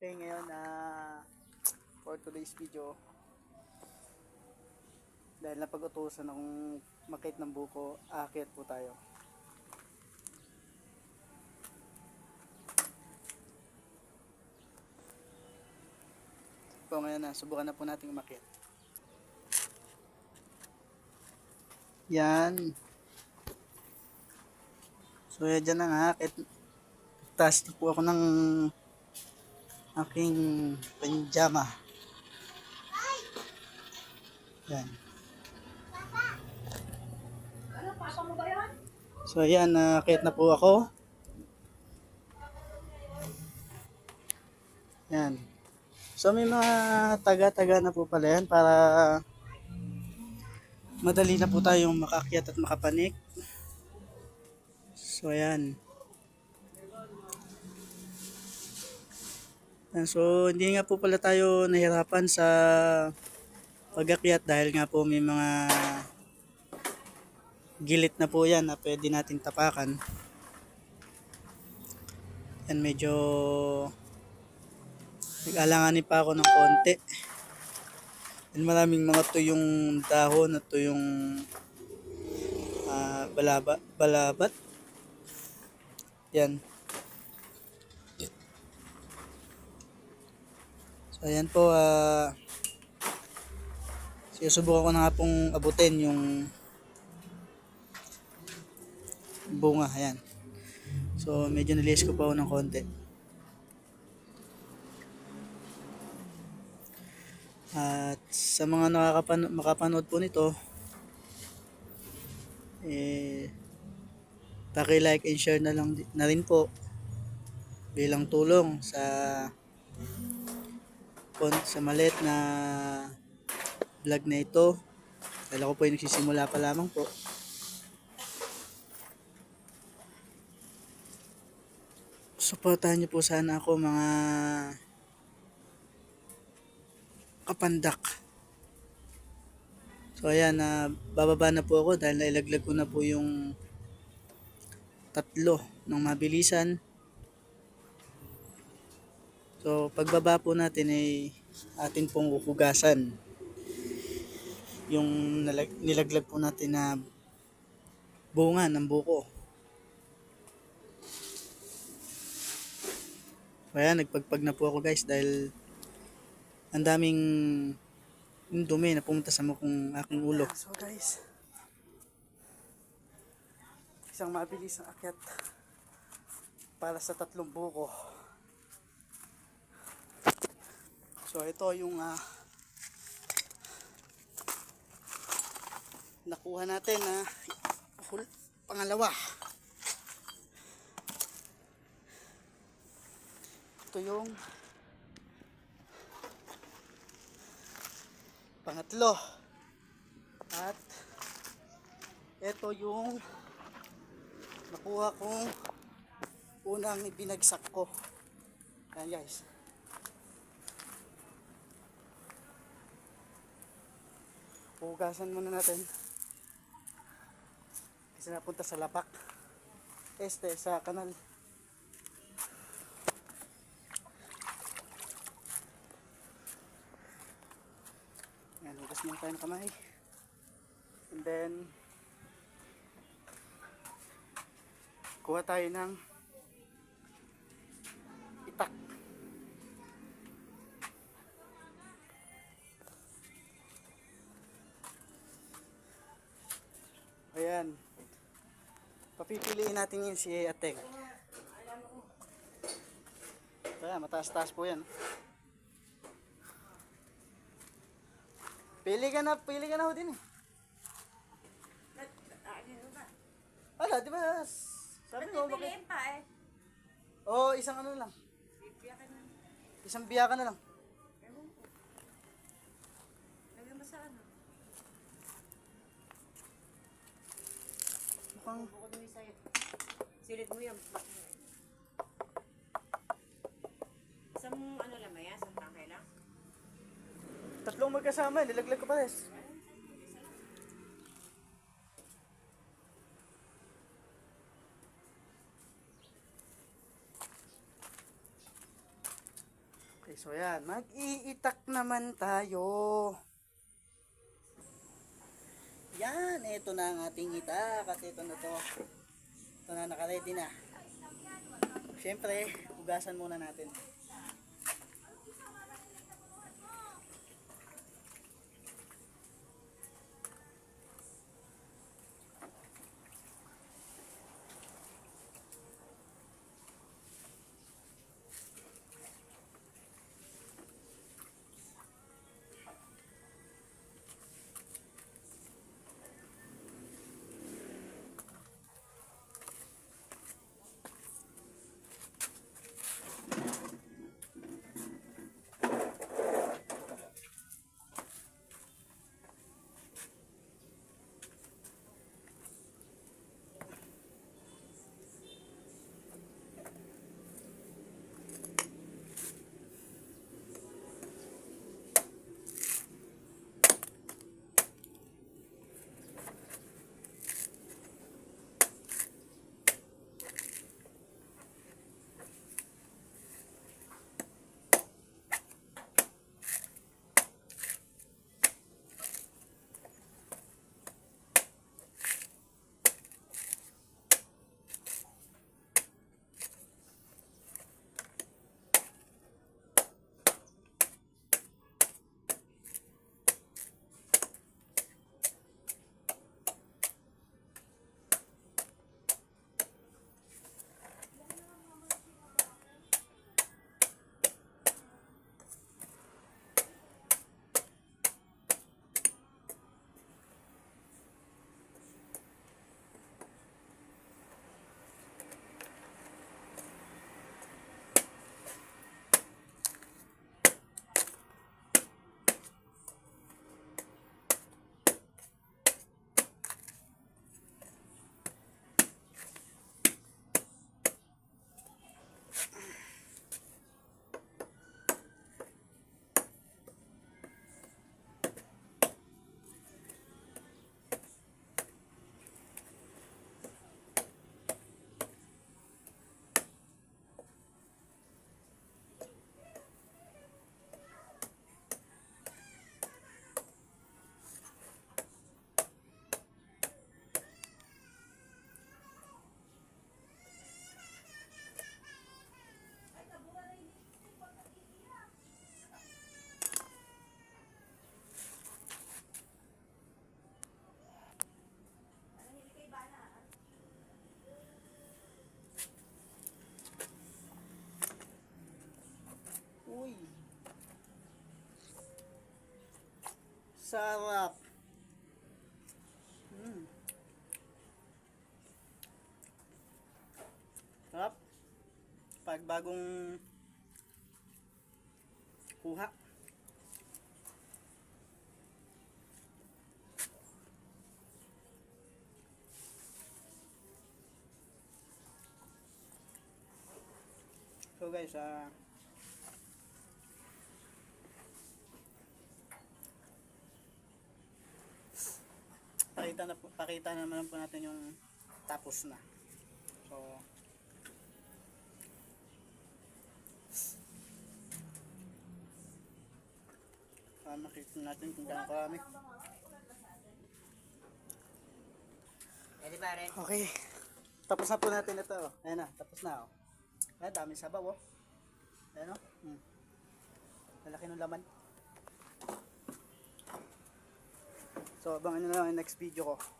Okay, ngayon na for today's video dahil napag-utusan akong makit ng buko, akit po tayo. Po ngayon na, subukan na po nating umakit. Yan. So, yan dyan ang akit. Taas na po ako ng aking pajama. Yan. So ayan, nakakit na po ako. Yan. So may mga taga-taga na po pala yan para madali na po tayong makakyat at makapanik. So ayan. So, hindi nga po pala tayo nahirapan sa pag-akyat dahil nga po may mga gilit na po yan na pwede natin tapakan. Yan, medyo nag-alanganin pa ako ng konti. Yan, maraming mga tuyong dahon at tuyong ah, balaba, balabat. Yan. So, ayan po, ah, sinusubukan ko na nga pong abutin yung bunga, ayan. So, medyo nilis ko pa ako ng konti. At sa mga nakakapan makapanood po nito, eh, paki-like and share na lang na rin po bilang tulong sa kon- sa malit na vlog na ito. Dahil ako po ay nagsisimula pa lamang po. Suportahan niyo po sana ako mga kapandak. So ayan, na bababa na po ako dahil nailaglag ko na po yung tatlo ng mabilisan. So pagbaba po natin ay atin pong huhugasan yung nilaglag po natin na bunga ng buko. Kaya nagpagpag na po ako guys dahil ang daming dumi na pumunta sa mukong aking ulo. So guys, isang mabilis na akyat para sa tatlong buko. So ito yung ah, nakuha natin na hul pangalawa. Ito yung pangatlo. At ito yung nakuha kong unang ibinagsak ko. Yan guys. Hugasan muna natin. Kasi napunta sa lapak. Este, sa kanal. Yan, hugas muna tayo ng kamay. And then, kuha tayo ng Papipiliin natin yung si Ateng. Ayan, mataas-taas po yan. Pili ka na, pili ka na ho din eh. Ala, di ba? Sabi ko, bakit? Pipiliin pa eh. Oo, isang ano lang. Isang biyakan na lang. Mukhang, Bukod mo yung sa'yo. Silit mo yan. Isang ano lang ba yan? Isang tangkay lang? tatlong magkasama, nilaglag ko pa res. So yan, mag-iitak naman tayo. Yan, ito na ang ating itak at ito na to. Ito na, naka-ready na. Siyempre, ugasan muna natin. Sarap. Mm. Sarap. Pag bagong kuha. So guys, ah pakita na po, pakita na naman po natin yung tapos na. So para makita natin kung gaano karami. Ba rin? Okay. Tapos na po natin ito. Ayan na, tapos na. Oh. Ayan, dami sabaw oh. Ayan oh. Hmm. Malaki ng laman. So, abangan nyo lang yung next video ko.